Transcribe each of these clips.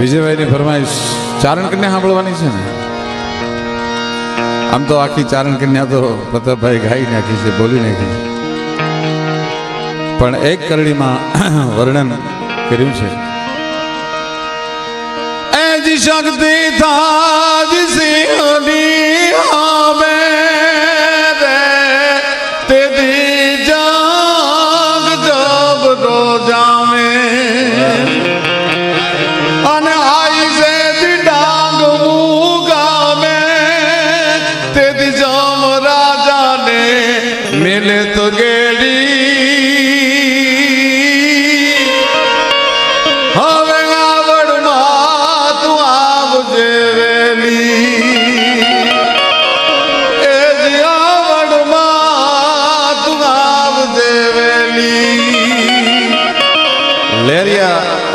વિજયભાઈની ફરમાઈશ ચારણ કન્યા સાંભળવાની છે ને? આમ તો આખી ચારણ કન્યા તો પ્રતાપભાઈ ગાઈ નાખી છે, બોલી નાખી પણ એક કરડીમાં વર્ણન કર્યું છે. શક્તિ તાજ સિંહની હામે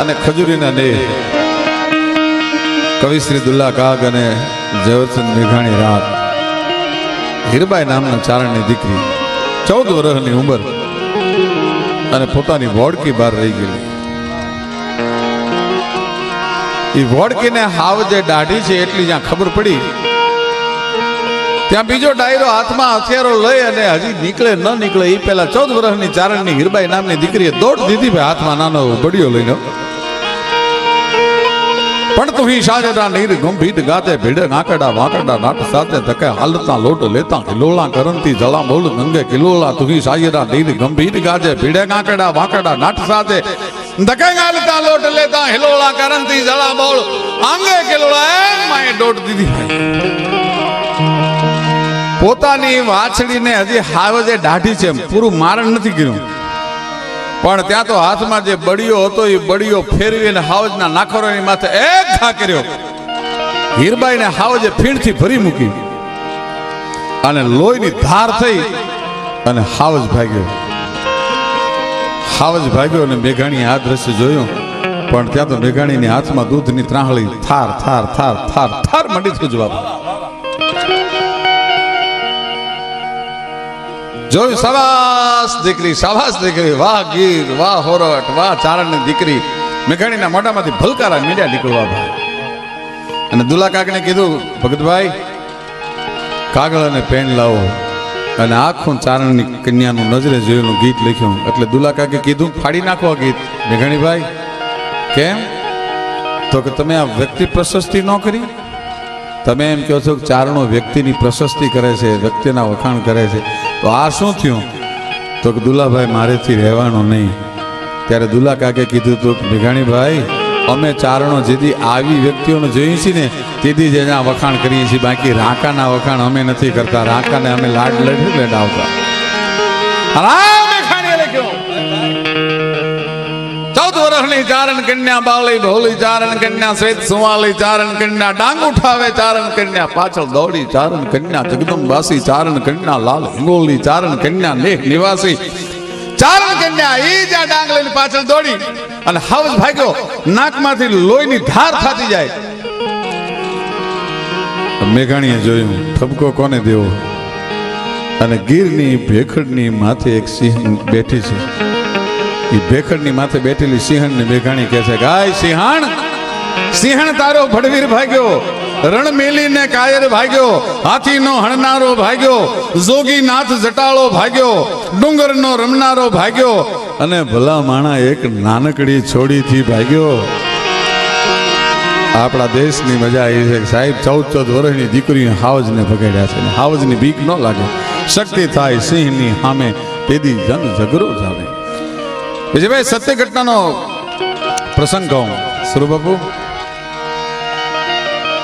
અને ખજૂરીના ને કવિશ્રી દુલ્લા કાગ અને જયવરચંદ મેઘાણી રાત હીરબાઈ નામના ચારણની દીકરી. ચૌદ વર્ષની ઉંમર. અને પોતાની વોડકી બહાર રહી ગયેલી. એ વોડકીને હાવ જે દાઢી છે એટલી જ્યાં ખબર પડી. ત્યાં બીજો ડાયરો હાથમાં હથિયારો લઈ અને હજી નીકળે ન નીકળે એ પેલા ચૌદ વર્ષની ચારણની હીરબાઈ નામની દીકરીએ દોડ દીધી ભાઈ હાથમાં નાનો બડિયો લઈને. પણ તું હી સાજડા નીર ગંભીર ગાતે ભીડે નાકડા વાકડા નાટ સાથે ધકે હાલતા લોટ લેતા કિલોળા કરંતી જળા બોલ નંગે કિલોળા. તું હી સાજડા નીર ગંભીર ગાતે ભીડે નાકડા વાકડા નાટ સાથે ધકે લોટ લેતા હિલોળા કરંતી જળા બોળ. આંગે કેલોળા, એમ માએ ડોટ દીધી પોતાની વાછડીને હજી હાવજે દાઢી છે પૂરું મારણ નથી કર્યું. પણ ત્યાં તો હાથમાં જે બડીયો હતો, એ બડીયો ફેરવીને હાવજના નાખોરોની માથે એક ઘા કર્યો. હીરબાઈને હાવજે ફીણથી ભરી મૂકી. અને લોહીની ધાર થઈ અને હાવજ ભાગ્યો. હાવજ ભાગ્યો અને મેઘાણીએ આ દ્રશ્ય જોયું. પણ ત્યાં તો મેઘાણીની હાથમાં દૂધની ત્રાહળી થાર થાર થાર થાર થાર મંડી થયું જોયું સવાસ દીકરી સવાસ દીકરી, વાહ ગીર વાહ હોરટ, વાહ ચારણની દીકરી. મેઘાણીના મોઢામાંથી ભલકારા મીડિયા નીકળવા ભાઈ. અને દુલા કાકને કીધું, ભગતભાઈ, કાગળ અને પેન લાવો. અને આખો ચારણની કન્યાનું નજરે જોયેલું ગીત લખ્યું. એટલે દુલા કાકે કીધું, ફાડી નાખો આ ગીત. મેઘાણીભાઈ કેમ? તો કે તમે આ વ્યક્તિ પ્રશસ્તિ ન કરી? તમે એમ કહો છો કે ચારણો વ્યક્તિની પ્રશસ્તિ કરે છે, વ્યક્તિના વખાણ કરે છે. તો આ શું થયું? તો કે દુલાભાઈ મારેથી રહેવાનું નહીં. ત્યારે દુલા કાકે કીધું હતું કે, મેઘાણીભાઈ અમે ચારણો જેથી આવી વ્યક્તિઓને જોઈએ છીએ ને, તેથી જ એના વખાણ કરીએ છીએ. બાકી રાંકાના વખાણ અમે નથી કરતા. રાકાને અમે લાડ લડી લડાવતા. ચૌદ વર્ષની ચારણ કન્યા બાવલી ભોળી ચારણ કન્યા શ્વેત સુવાલી ચારણ કન્યા ડાંગ ઉઠાવે, ચારણ કન્યા પાછળ દોડી, ચારણ કન્યા જગદંબાસી, ચારણ કન્યા લાલ હિંગોલી, ચારણ કન્યા લેખ નિવાસી જ્યાં. ઠપકો કોને દેવો? અને ગીરની ભેખડની માથે એક સિંહ બેઠી છે. એ ભેખડની માથે બેઠેલી સિંહણને મેઘાણી કહે છે ગાય સિંહણ સિંહણ તારો ભડવીર ભાગ્યો. રણ મેલીને કાયર ભાગ્યો, હાથીનો હણનારો ભાગ્યો, જોગીનાથ જટાળો ભાગ્યો, ડુંગરનો રમનારો ભાગ્યો, અને ભલા માણા એક નાનકડી છોડીથી ભાગ્યો. આપણા દેશની મજા આવી છે. સાહેબ, ચૌદ ચૌદ વર્ષની દીકરીઓ હાવજને ભગાડ્યા છે. હાવજની બીક ન લાગે. શક્તિ થાય, સિંહની સામે તેદી જન ઝઘરો જાવે વિજયભાઈ, સત્ય ઘટનાનો પ્રસંગ કહું. સુરબાપુ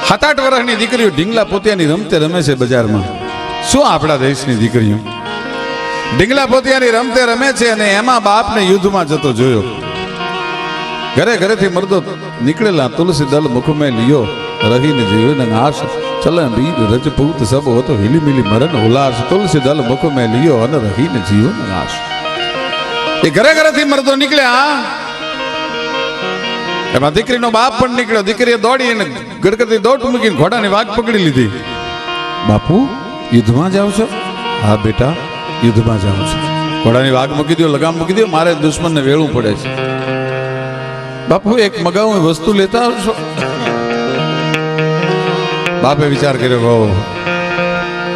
સાત આઠ વર્ષની દીકરીઓ ઢીંગલા પોતિયાની રમતે રમે છે બજારમાં. શું આપણા દેશની દીકરીઓ? ઢીંગલા પોતિયાની રમતે રમે છે અને એમાં બાપને યુદ્ધમાં જતો જોયો. ઘરે ઘરેથી મરદો નીકળેલા તુલસી દલ મુખમે લિયો રહીને જીવન આશ ચલ બીજ રજપૂત સબ હોતો હિલી મિલી મરણ ઉલ્લાસ તુલસી દલ મુખમે લિયો અને રહીને જીવન આશ એ ઘરે ઘરેથી મરદો નીકળ્યા. એમાં દીકરીનો બાપ પણ નીકળ્યો. દીકરીએ દોડી અને ગડગડતી દોટ મૂકીને ઘોડાની વાઘ પકડી લીધી. બાપુ, યુદ્ધમાં જાવ છો? હા, બેટા, યુદ્ધમાં જાવ છું. ઘોડાની વાઘ મૂકી દો લગામ મૂકી દો મારે દુશ્મનને વેળવું પડે છે. બાપુ, એક મગાવું વસ્તુ લેતા આવશો? બાપે વિચાર કર્યો હો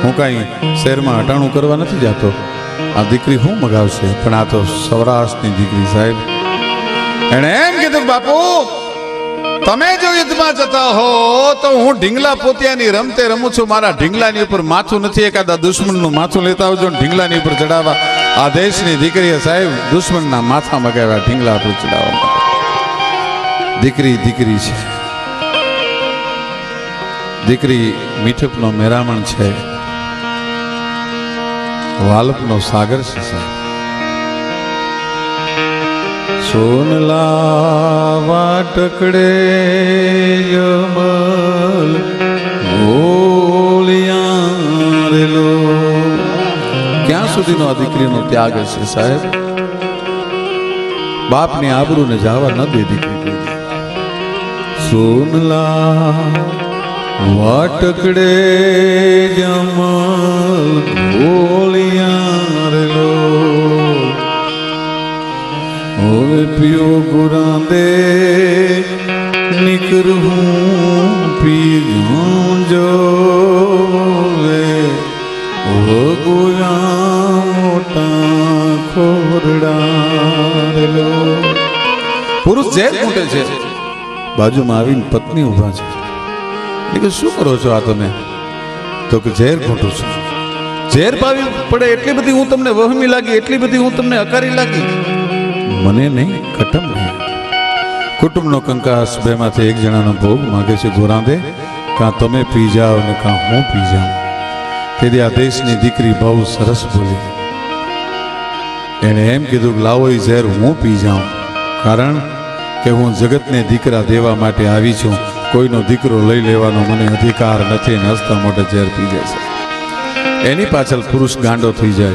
હું કાંઈ શહેરમાં અટાણું કરવા નથી જતો. આ દીકરી હું મગાવશે? પણ આ તો સૌરાષ્ટ્રની દીકરી સાહેબ. એણે એમ કીધું, બાપુ, તમે જો યુદ્ધમાં જતા હો તો હું ઢીંગલા પોતિયાની રમતે રમું છું. મારા ઢીંગલાની ઉપર માથું નથી. એકાદા દુશ્મનનું માથું લેતા આવજો ઢીંગલાની ઉપર ચડાવવા. આ દેશની દીકરીએ સાહેબ દુશ્મનના માથા મગાવ્યા, ઢીંગલા ઉપર ચડાવવા દીકરી દીકરી છે. દીકરી મીઠપનો મેરામણ છે. વાલપનો સાગર છે, સાહેબ. સોનલા વાટકડે યમલ. ગોલિયારેલો ક્યાં સુધીનો આ દીકરીનો ત્યાગ હશે સાહેબ? બાપની આબરૂને જવા ન દે દીકરી સોનલા વાટકડે જમલ ગોલિયારેલો હવે પિયો ਗੁਰਾਂ નિકર હું પી જો વે ઓ ગોયા મોટા ખોરડા લો. પુરુષ ઝેર મૂટે છે. બાજુમાં આવીને પત્ની ઊભા છે. એ કે શું કરો છો આ તમે? તો કે ઝેર ખોટું છું. ઝેર પાવી પડે એટલી બધી હું તમને વહમી લાગી, એટલી બધી હું તમને અકારી લાગી. મને નહીં કટમ નહીં. કુટુંબનો કંકાસ બેમાંથી એક જણાનો ભોગ માગે છે ગોરાંદે કાં તમે પી જાઓ ને કાં હું પી જાઉં? તેથી આ દેશની દીકરી બહુ સરસ બોલી. એણે એમ કીધું કે, લાવો એ ઝેર, હું પી જાઉં. કારણ કે હું જગતને દીકરા દેવા માટે આવી છું. કોઈનો દીકરો લઈ લેવાનો મને અધિકાર નથી ને હસતા મોઢે ઝેર પી જશે એની પાછળ પુરુષ ગાંડો થઈ જાય.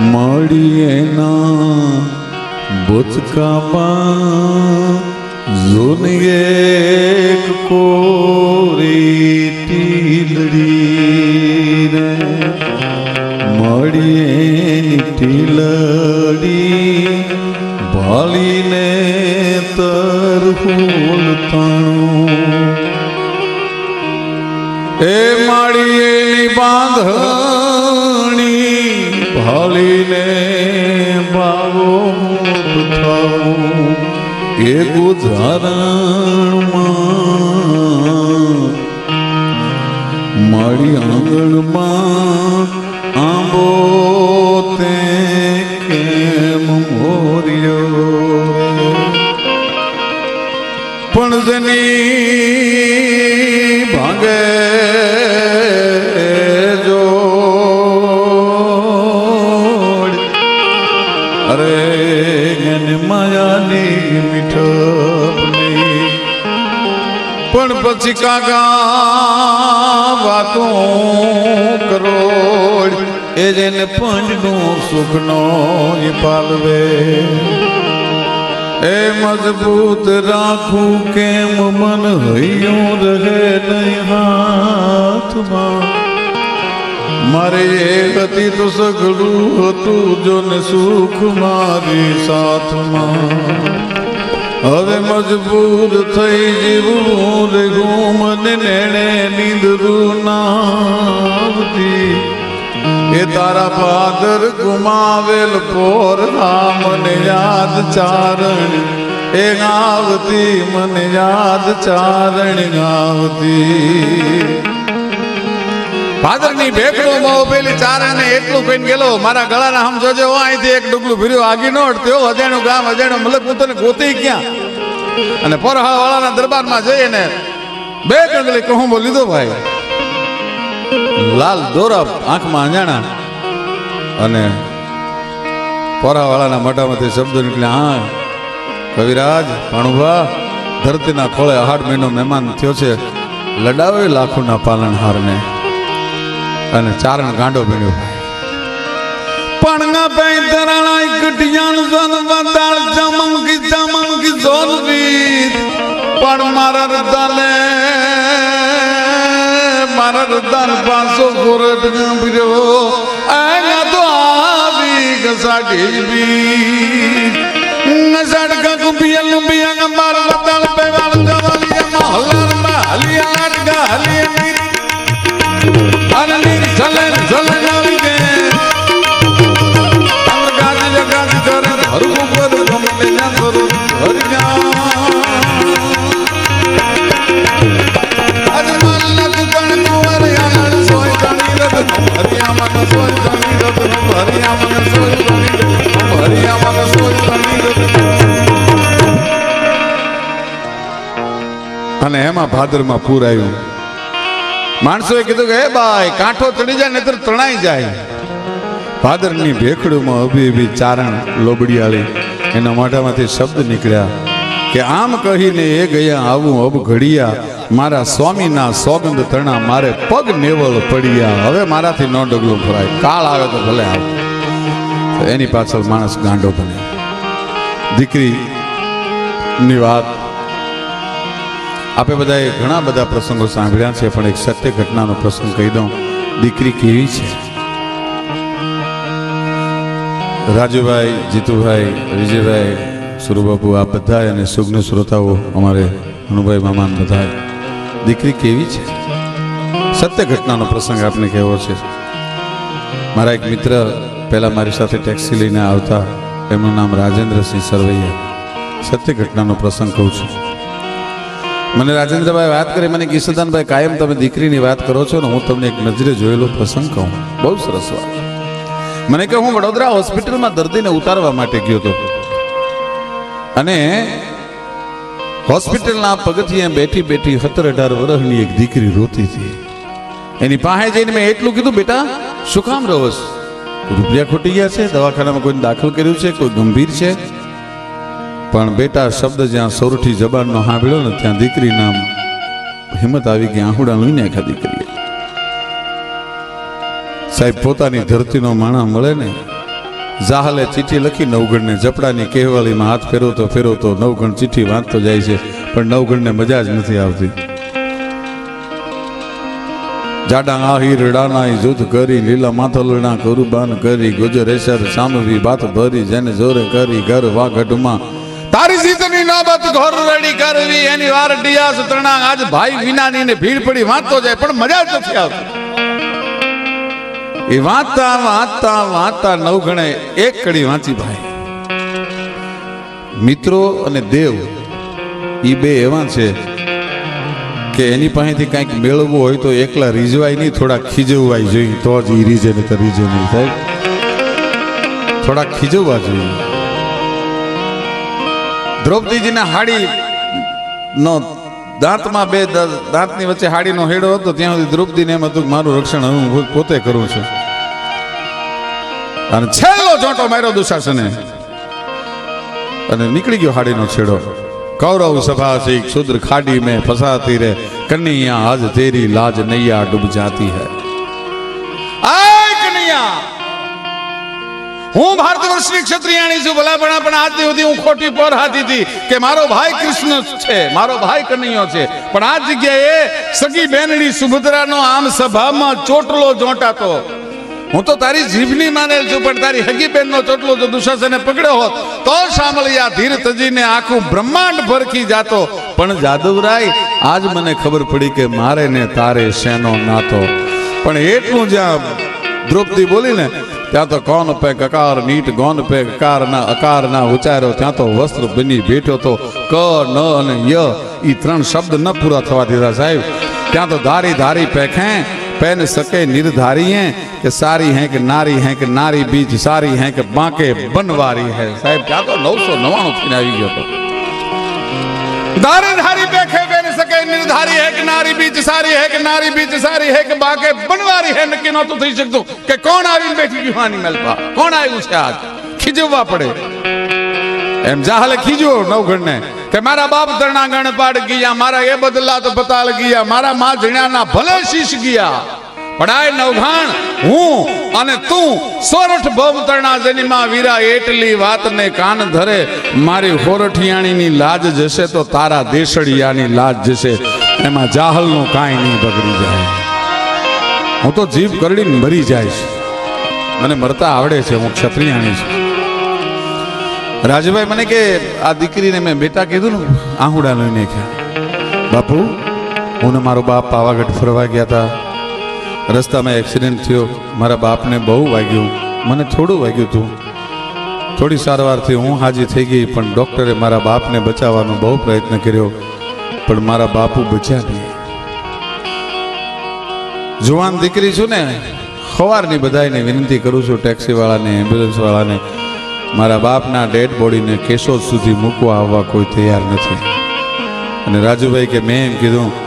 મળીએ ના. બોચકામાં એક કોરી ટીલડી રે મળીએ ટીલડી ભાલીને તરહુલ તાણું એ માળીએની બાંધણી એ ગુજારણમાં મારી આંગણમાં આંબો તે કેમ મોર્યો? પણ જેની માયાની પણ પછી કાકા વાતો કરોડ, એ જેને પંજનું સુખનો પાલવે. એ મજબૂત રાખું કેમ મન હૈયું રહે નહીં હાથમાં? મારે એ હતી તો સઘળું હતું જો ને સુખ મારી સાથમાં. હવે મજબૂર થઈ જીવું રે ગુમ નેણે નીંદરું નાવતી એ તારા ફાદર ગુમાવેલ પોર મને યાદ ચારણ. એ ગાવતી, મને યાદ ચારણ ગાવતી. ભાદરની ભેખડો માં ચારાને એટલું કહીને ગયેલો મારા ગળાના હમ જોજે હો અહીંથી એક ડુગલું ભર્યું આગી નો તેઓ અજાણ્યું ગામ અજાણ્યું મલક હું તને ગોતી ક્યાં? અને પરહાળ વાળાના દરબારમાં જઈને બે કંગલી કહું લીધો ભાઈ. લાલ દોરા આંખમાં અંજાણા અને પોરાવાળાના મોઢામાંથી શબ્દો નીકળ્યા હા કવિરાજ ભાણુભા ધરતીના ખોળે આઠ મહિનો મહેમાન થયો છે લડાવે લાખોના પાલનહારને. અને ચારણ ગાંડો બન્યો પણના પૈ ધરાણાઈ કટિયાણ જોન વદાળ જમંગી જમંગી વીર પણ મારા રદાલે મારા રદાન પાસો ગોરટ ગંભીરો આના તો આવી ગસાડી બી નસડ ગક પિયલ બિયંગ માર રતન પેવાળ જવાલિયા મહલારમાં હલિયા આટગા અને એમાં ભાદરમાં પૂર આવ્યું માણસોએ કીધું કે, હે ભાઈ, કાંઠો ચડી જાય નહીતર તણાઈ જાય. ભાદરની ભેખડુમાં અભી અભી ચારણ લોબડિયાળી એના મોઢામાંથી શબ્દ નીકળ્યા કે, આમ કહીને એ ગયા આવું અબ ઘડિયા મારા સ્વામીના સોગંદ તણા મારે પગ નેવલ પડ્યા. હવે મારાથી ન ડગલું ફરાય કાળ આવે તો ભલે આવે. એની પાછળ માણસ ગાંડો બને. દીકરીની વાત. આપે બધાએ ઘણા બધા પ્રસંગો સાંભળ્યા છે, પણ એક સત્ય ઘટનાનો પ્રસંગ કહી દઉં. દીકરી કેવી છે? રાજુભાઈ, જીતુભાઈ, વિજયભાઈ, સુરબાપુ, આ બધા અને સુગ્ન શ્રોતાઓ અમારે અનુભાઈ મામાન બધા દીકરી કેવી છે? સત્ય ઘટનાનો પ્રસંગ આપને કહેવો છે? મારા એક મિત્ર પહેલાં મારી સાથે ટેક્સી લઈને આવતા, એમનું નામ રાજેન્દ્રસિંહ સરવૈયા. સત્ય ઘટનાનો પ્રસંગ કહું છું. મને રાજેન્દ્રભાઈ વાત કરી, મને કિશોદાનભાઈ કાયમ તમે દીકરીની વાત કરો છો ને, હું તમને એક નજરે જોયેલો પ્રસંગ કહું. બહુ સરસ વાત. મને કે, હું વડોદરા હોસ્પિટલમાં દર્દીને ઉતારવા માટે ગયો હતો અને હોસ્પિટલના પગથિયે બેઠી બેઠી સત્તર અઢાર વર્ષની એક દીકરી રોતી હતી. એની પાસે જઈને મેં એટલું કીધું, બેટા, શું કામ રહો? રૂપિયા ખૂટી ગયા છે, દવાખાનામાં કોઈને દાખલ કર્યું છે, કોઈ ગંભીર છે? પણ બેટા, શબ્દ જ્યાં સૌરઠી જબાનનો સાંભળ્યો ને, ત્યાં દીકરી નામ હિંમત આવી ગઈ, આહુડા લઈને આખા દીકરીએ. સાહેબ, પોતાની ધરતીનો માણા મળે ને જાહલે ચિઠ્ઠી લખી નવગણને જપડાની કહેવાળીમાં હાથ ફેરવતો ફેરવતો નવગણ ચિઠ્ઠી વાંચતો જાય છે, પણ નવગણને મજા જ નથી આવતી. જાડા આહી રડાનાઈ જૂથ કરી, લીલા માથલના કુરબાન કરી ગુજરેશર સામવી બાત ભરી, જેને જોરે કરી ઘર વાઘટમાં. તારી સીતની નોબત ઘોર રડી કરવી, એની વાર ડિયાસ તણા આજ ભાઈ વિનાની ને ભીડ પડી, વાંચતો જાય, પણ મજા જ નથી આવતી. એ વાંચતા વાંચતા વાંચતા નવ ગણે એક કડી વાંચી ભાઈ. મિત્રો અને દેવ એ બે એવા છે કે એની પાસેથી કંઈક મેળવવું હોય તો એકલા રીઝવાય નહીં થોડા ખીજવવાય જોઈએ. તો જ એ રીઝે ને તો રીઝે નહીં સાહેબ થોડા ખીજવવા જોઈએ. દ્રૌપદીજીના હાડી નો દાંતમાં બે દાંતની વચ્ચે હાડીનો હેડો હતો, ત્યાં સુધી દ્રૌપદીને એમ હતું મારું રક્ષણ હું પોતે કરું છું. અને છેલ્લો ચોંટો માર્યો દુશાસને. અને નીકળી ગયો હાડીનો છેડો. કૌરવ સભા શુદ્ર ખાડી મેં ફસાતી રે કન્યા આજ તેરી લાજ નૈયા ડૂબ જાતી હૈ. હું ભારત વર્ષની ક્ષત્રિયાણી છું ભલાપણા પણ આજ સુધી હું ખોટી પર હાથી હતી કે મારો ભાઈ કૃષ્ણ છે, મારો ભાઈ કનૈયો છે. પણ આ જગ્યાએ સગી બેનડી સુભદ્રાનો આમ સભામાં ચોટલો જોંટાતો હું તો તારી જીભની માનેલ છું, પણ તારી હગી બેનનો ચોટલો જો દુશાસને પકડ્યો હોત, તો સાંભળ્યા ધીર તજીને આખું બ્રહ્માંડ ભરખી જાતો. પણ જાદવરાય, આજ મને ખબર પડી કે મારે ને તારે શેનો નાતો. પણ એટલું જ્યાં દ્રૌપદી બોલી ને ત્યાં તો કોન પે કકાર, નીટ ગોન પે કકારના અકારના ઉચ્ચાર્યો, ત્યાં તો વસ્ત્ર બની બેઠો તો ક, ન અને ય એ ત્રણ શબ્દ ન પૂરા થવા દીધા સાહેબ. ત્યાં તો ધારી ધારી પેખે પહેન સકે નિર્ધારી હે કે સારી હે કે નારી હે કે નારી બીજ, સારી હે કે બાંકે બનવારી હે. સાહેબ, ત્યાં તો નવસો નવાણું થઈને આવી ગયો હતો ધારી ધારી નિર્ધારી હે નારી બીચ સારી હે નારી બીચ સારી હે બાકે બનવારી હે નક્કી નહોતું થઈ શકતું. કે કોણ આવીને બેઠી ગયું? હાની મેલપા કોણ આવ્યું છે આજ? ખીજવવા પડે. એમ જાહલે ખીજો નવઘણને. કે મારા બાપ ધરણા ગણ પાડ ગયા, મારા એ બદલા તો પતાલ ગયા, મારા માં જણ્યાના ભલે શીશ ગયા. પણ આ નવઘાણ, હું અને તું સોરઠ ભવતરણા જનીમાં વીરા એટલી વાતને કાન ધરે, મારી હોરઠિયાણીની લાજ જશે તો તારા દેશડિયાની લાજ જશે. એમાં જાહલનું કાંઈ નહીં બગડી જાય. હું તો જીભ કરડીને મરી જઈશ. મને મરતા આવડે છે, હું ક્ષત્રિયાણી છું. રાજુભાઈ, મને કે આ દીકરીને મેં બેટા કીધું ને, આહુડા લઈને કે, બાપુ, હું ને મારો બાપ પાવાગઢ ફરવા ગયા હતા રસ્તામાં એક્સિડન્ટ થયો. મારા બાપને બહુ વાગ્યું. મને થોડું વાગ્યું હતું. થોડી સારવારથી હું હાજી થઈ ગઈ, પણ ડૉક્ટરે મારા બાપને બચાવવાનો બહુ પ્રયત્ન કર્યો. પણ મારા બાપુ બચ્યા નહીં. જુવાન દીકરી છું ને સવારની બધાને વિનંતી કરું છું ટેક્સીવાળાને, એમ્બ્યુલન્સવાળાને. મારા બાપના ડેડ બોડીને કેશોદ સુધી મૂકવા આવવા કોઈ તૈયાર નથી. અને રાજુભાઈ કે મેં એમ કીધું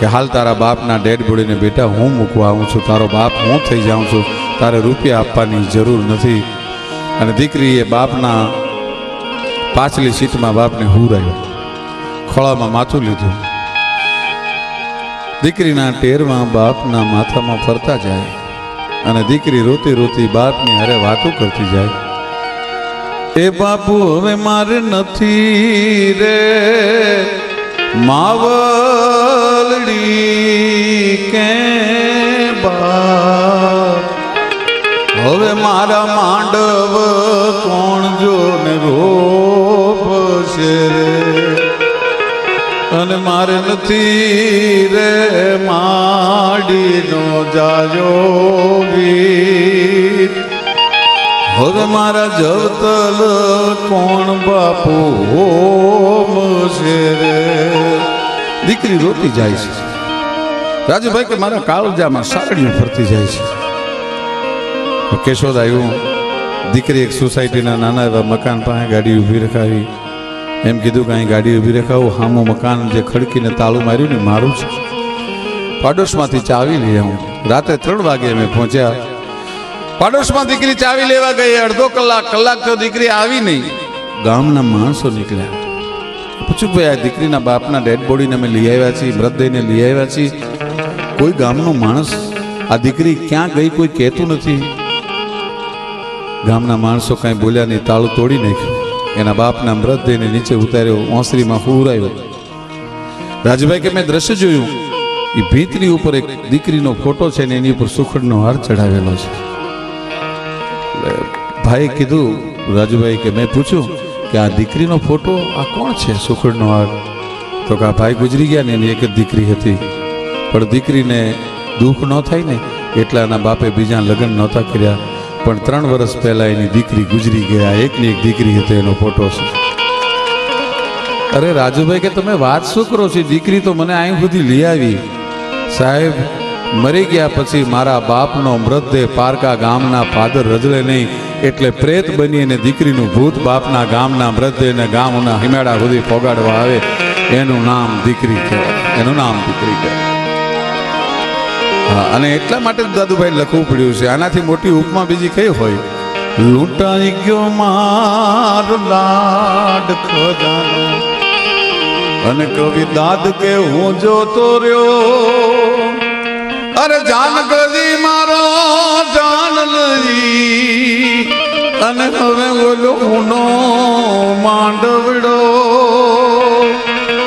કે હાલ તારા બાપના ડેડ બોડીને બેટા હું મૂકવા આવું છું? તારો બાપ હું થઈ જાઉં છું? તારે રૂપિયા આપવાની જરૂર નથી. અને દીકરીએ બાપના પાછલી સીટમાં બાપને હુરાયો. ખોળામાં માથું લીધું. દીકરીના ટેરમાં બાપના માથામાં ફરતા જાય. અને દીકરી રોતી રોતી બાપની હારે વાતો કરતી જાય. એ બાપુ હવે મારે નથી રે. માવલડી કે બાપ હવે મારા માંડવ કોણ જો ને રોપશે રે અને મારે નથી રે માડીનો જાજો ગીત હવે મારા જવતલ કોણ બાપુ હોમ છે દીકરી રોતી જાય છે. રાજુભાઈ કે મારા કાળજામાં સારડીઓ ફરતી જાય છે. કેશોદ આવ્યું. દીકરી એક સોસાયટીના નાના એવા મકાન પાસે ગાડી ઊભી રખાવી. એમ કીધું કે અહીં ગાડી ઊભી રખાવું. હામું મકાન જે ખડકીને તાળું માર્યું ને મારું છે. પાડોશમાંથી ચાવી લઈ આવું. રાતે ત્રણ વાગે અમે પહોંચ્યા. પાડોશમાં દીકરી ચાવી લેવા ગઈ. અડધો કલાક કલાક તો દીકરી આવી નહીં. ગામના માણસો નીકળ્યા. પૂછ્યું ભાઈ, આ દીકરીના બાપના ડેડ બોડીને અમે લઈ આવ્યા છીએ મૃતદેહને લઈ આવ્યા છીએ. કોઈ ગામનો માણસ આ દીકરી ક્યાં ગઈ કોઈ કહેતું નથી. ગામના માણસો કાંઈ બોલ્યા નહીં, તાળું તોડી નાખ્યું. એના બાપના મૃતદેહને નીચે ઉતાર્યો, ઓસરીમાં હુરાયો રાજભાઈ કે, મેં દ્રશ્ય જોયું. એ ભીતની ઉપર એક દીકરીનો ફોટો છે ને એની ઉપર સુખડનો હાર ચડાવેલો છે. ભાઈ કીધું, રાજુભાઈ કે, મેં પૂછ્યું કે આ દીકરીનો ફોટો આ કોણ છે? સુખડનો હાર તો કે આ ભાઈ ગુજરી ગયા ને એની એક જ દીકરી હતી. પણ દીકરીને દુઃખ ન થાય ને, એટલા એના બાપે બીજા લગ્ન નહોતા કર્યા. પણ ત્રણ વર્ષ પહેલા એની દીકરી ગુજરી ગયા એકની એક દીકરી હતી, એનો ફોટો છે. અરે રાજુભાઈ કે તમે વાત શું કરો છો? દીકરી તો મને અહીં સુધી લઈ આવી. સાહેબ, મરી ગયા પછી મારા બાપનો મૃતદેહ પારકા ગામના ફાદર રજળે નહીં. એટલે પ્રેત બની અને દીકરીનું ભૂત બાપના ગામના મૃતદેહને ગામના હિમાડા સુધી પોગાડવા આવે, એનું નામ દીકરી કહેવાય એનું નામ દીકરી કહેવાય હા, અને એટલા માટે દાદુભાઈ લખવું પડ્યું છે. આનાથી મોટી ઉપમા બીજી કઈ હોય? લૂંટાઈ ગયો માર લાડ ખજાનો. અને કવિ દાદ કે હું જોતો રહ્યો. અરે જાન ગદી મારો જાન અને હવે હુનો માંડવડો.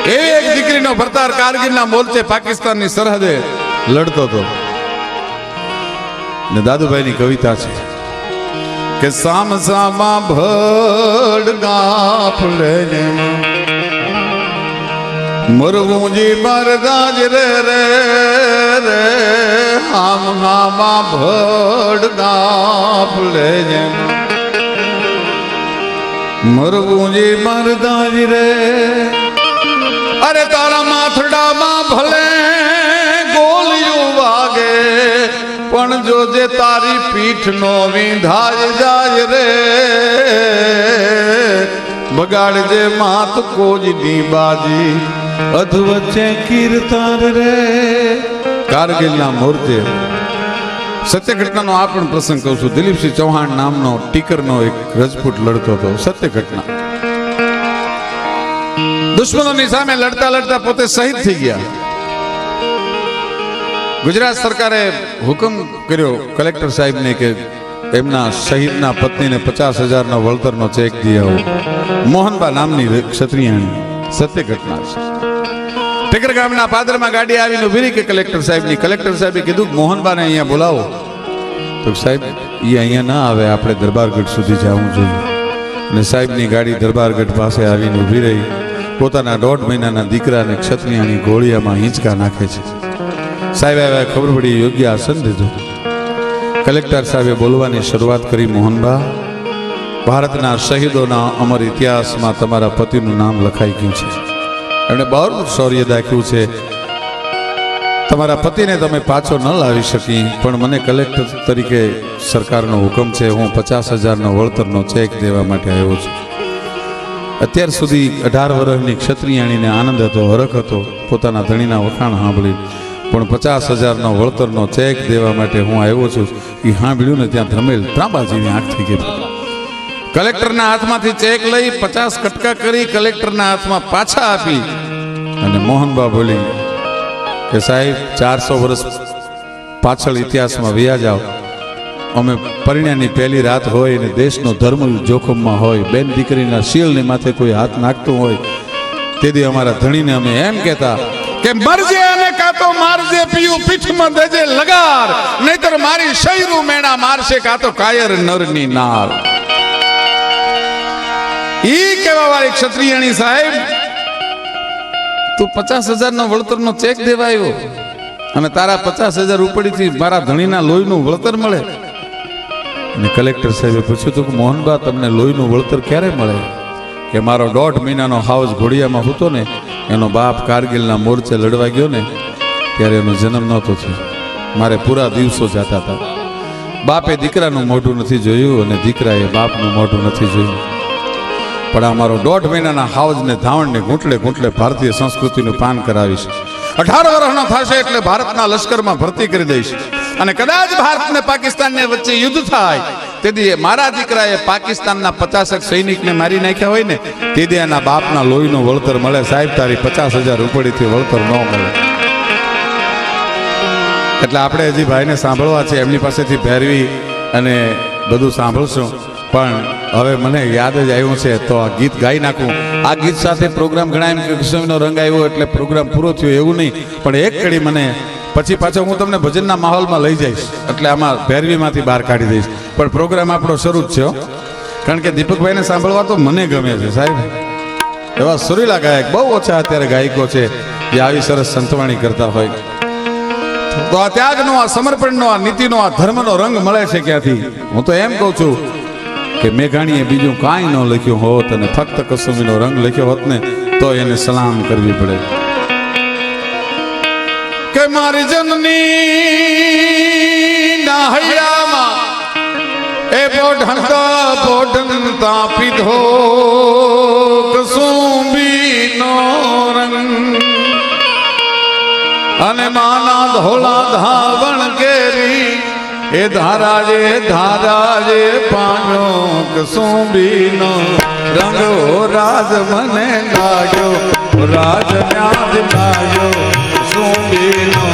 એ એક દીકરીનો ભરતાર કારગિલના મોરચે પાકિસ્તાનની સરહદે લડતો હતો. ને દાદુભાઈની કવિતા છે કે સામ સામા ભડ ગાફલે મરવું મરદાજ રે રે રે હામ હામા ભડ લે જેમ. મરવું મરદાજ રે, અરે તારા માથડામાં ભલે ગોલિયું વાગે, પણ જોજે તારી પીઠનો વિંધાય જાય રે, બગાડજે માત કોજની બાજી. અધવચ્ચે કીર્તન રે. કારગિલના મૂર્તિ. સત્ય ઘટનાનો આ પણ પ્રસંગ કહું છું. દિલીપસિંહ ચૌહાણ નામનો ટીકરનો એક રજપૂત લડતો હતો. સત્ય ઘટના દુશ્મનોની સામે લડતા લડતા પોતે શહીદ થઈ ગયા. ગુજરાત સરકારે હુકમ કર્યો કલેક્ટર સાહેબને કે એમના શહીદના પત્નીને પચાસ હજારનો વળતરનો ચેક દી મોહનબા નામની ક્ષત્રિયાણી સત્ય ઘટના છે. ટેકર ગામના પાદરમાં ગાડી આવીને ઊભી કે કલેક્ટર સાહેબની? કલેક્ટર સાહેબે કીધું મોહનબાને અહીંયા બોલાવો. તો સાહેબ એ અહીંયા ના આવે, આપણે દરબારગઢ સુધી જવું જોઈએ. અને સાહેબની ગાડી દરબારગઢ પાસે આવીને ઊભી રહી. પોતાના દોઢ મહિનાના દીકરાને ક્ષત્રિયાની ગોળિયામાં હિંચકા નાખે છે. સાહેબ આવ્યા ખબર પડી, યોગ્ય આસન દીધું. કલેક્ટર સાહેબે બોલવાની શરૂઆત કરી, મોહનબા, ભારતના શહીદોના અમર ઇતિહાસમાં તમારા પતિનું નામ લખાઈ ગયું છે. એમણે બહુ શૌર્ય દાખ્યું છે. તમારા પતિને તમે પાછો ન લાવી શકી, પણ મને કલેક્ટર તરીકે સરકારનો હુકમ છે. હું પચાસ હજારનો વળતરનો ચેક દેવા માટે આવ્યો છું. અત્યાર સુધી અઢાર વર્ષની ક્ષત્રિયાણીને આનંદ હતો, હરખ હતો, પોતાના ધણીના વખાણ સાંભળી. પણ પચાસ હજારનો વળતરનો ચેક દેવા માટે હું આવ્યો છું. એ સાંભળ્યું ને ત્યાં ધમેલ ત્રાંબા જેવી આંખ થઈ ગઈ. કલેક્ટરના હાથમાંથી ચેક લઈ પચાસ કટકા કરી કલેક્ટરના હાથમાં પાછા આપી. અને મોહનબા બોલી કે સાહેબ, ચારસો વર્ષ પાછળ ઇતિહાસમાં વ્યા જાઓ. અમે પરિણાની પહેલી રાત હોય અને દેશનો ધર્મ જોખમમાં હોય, બેન દીકરીના શીલને માથે કોઈ હાથ નાખતું હોય તેથી અમારા ધણીને અમે એમ કહેતા કે મરજે અને કાં તો મારજે, પીયું પીઠમાં દેજે લગાર, નહીતર મારી શૈરું મેણા મારશે, કાં તો કાયર નરની નાર ઈ કેવા વાળી ક્ષત્રિયણી સાહેબ, તું પચાસ હજારનો વળતરનો ચેક દેવાયો અને તારા પચાસ હજાર ઉપડીથી મારા ધણીના લોહીનું વળતર મળે. અને કલેક્ટર સાહેબે પૂછ્યું હતું કે મોહનબા, તમને લોહીનું વળતર ક્યારે મળે? કે મારો દોઢ મહિનાનો હાઉસ ઘોડિયામાં હતો ને, એનો બાપ કારગિલના મોરચે લડવા ગયો ને, ત્યારે એનો જન્મ નહોતો થયો. મારે પૂરા દિવસો જતા હતા. બાપે દીકરાનું મોઢું નથી જોયું અને દીકરાએ બાપનું મોઢું નથી જોયું. પણ અમારો દોઢ મહિનાના હાવજને ધાવણને ઘૂંટલે ઘૂંટલે ભારતીય સંસ્કૃતિનું પાન કરાવીશ. અઢાર વર્ષનો થશે એટલે ભારતના લશ્કરમાં ભરતી કરી દઈશ. અને કદાચ ભારત ને પાકિસ્તાનને વચ્ચે યુદ્ધ થાય, તેથી મારા દીકરાએ પાકિસ્તાનના પચાસક સૈનિકને મારી નાખ્યા હોય ને, તેથી એના બાપના લોહીનું વળતર મળે. સાહેબ, તારી પચાસ હજાર રૂપડીથી વળતર ન મળે. એટલે આપણે હજી ભાઈને સાંભળવા છે, એમની પાસેથી ભેરવી અને બધું સાંભળશું. પણ હવે મને યાદ જ આવ્યું છે, તો આ ગીત ગાઈ નાખું. આ ગીત સાથે પ્રોગ્રામ ઘણા એમ કૃષ્ણનો રંગ આવ્યો એટલે પ્રોગ્રામ પૂરો થયો એવું નહીં. પણ એક કડી મને, પછી પાછો હું તમને ભજનના માહોલમાં લઈ જઈશ. એટલે આમાં ભેરવીમાંથી બહાર કાઢી દઈશ. પણ પ્રોગ્રામ આપણો શરૂ જ છે કારણ કે દીપકભાઈને સાંભળવા તો મને ગમે છે, સાહેબ. એવા સુરીલા ગાયક બહુ ઓછા અત્યારે ગાયકો છે, જે આવી સરસ સંતવાણી કરતા હોય. તો આ ત્યાગનો, આ સમર્પણનો, આ નીતિનો, આ ધર્મનો રંગ મળે છે ક્યાંથી? હું તો એમ કહું છું કે મેઘાણીએ બીજું કાંઈ ન લખ્યું હોત અને ફક્ત કસુમીનો રંગ લખ્યો હોત ને, તો એને સલામ કરવી પડે. કે મારી જનની ના હૈયામાં એ બોઢંતા બોઢંતા પીધો કસુંબીનો રંગ. અને માના ધોળા ધાવણ એ ધારાજે ધારાજે પાણો કસુંબીનો રંગો રાજ મને લાગ્યો રાજ મ્યાજ લાગ્યો કસુંબીનો